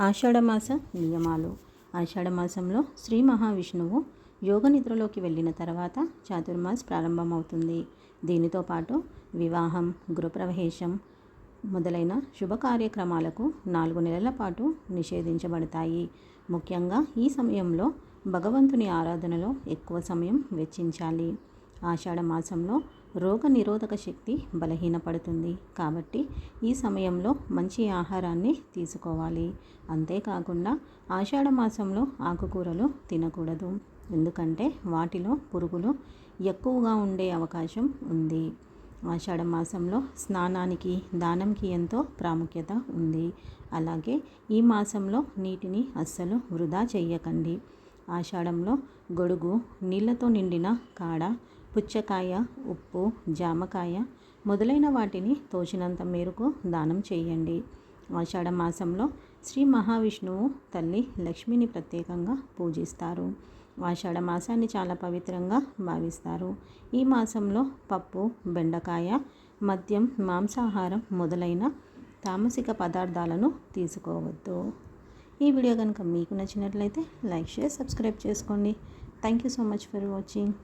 ఆషాఢమాస నియమాలు. ఆషాఢమాసంలో శ్రీ మహావిష్ణువు యోగ నిద్రలోకి వెళ్ళిన తర్వాత చాతుర్మాస్ ప్రారంభమవుతుంది. దీనితో పాటు వివాహం గృహప్రవేశం మొదలైన శుభ కార్యక్రమాలకు నాలుగు నెలల పాటు నిషేధించబడతాయి. ముఖ్యంగా ఈ సమయంలో భగవంతుని ఆరాధనలో ఎక్కువ సమయం వెచ్చించాలి. ఆషాఢ మాసంలో రోగ నిరోధక శక్తి బలహీనపడుతుంది. కాబట్టి ఈ సమయంలో మంచి ఆహారాన్ని తీసుకోవాలి. అంతేకాకుండా ఆషాఢ మాసంలో ఆకుకూరలు తినకూడదు. ఎందుకంటే వాటిలో పురుగులు ఎక్కువగా ఉండే అవకాశం ఉంది. ఆషాఢ మాసంలో స్నానానికి దానంకి ఎంతో ప్రాముఖ్యత ఉంది. అలాగే ఈ మాసంలో నీటిని అస్సలు వృధా చెయ్యకండి. ఆషాఢంలో గొడుగు నీళ్ళతో నిండిన కాడ పుచ్చకాయ ఉప్పు జామకాయ మొదలైన వాటిని తోచినంత మేరకు దానం చేయండి. ఆషాఢ మాసంలో శ్రీ మహావిష్ణువు తల్లి లక్ష్మిని ప్రత్యేకంగా పూజిస్తారు. ఆషాఢ మాసాన్ని చాలా పవిత్రంగా భావిస్తారు. ఈ మాసంలో పప్పు బెండకాయ మద్యం మాంసాహారం మొదలైన తామసిక పదార్థాలను తీసుకోవద్దు. ఈ వీడియో కనుక మీకు నచ్చినట్లయితే లైక్ షేర్ సబ్స్క్రైబ్ చేసుకోండి. Thank you so much for watching.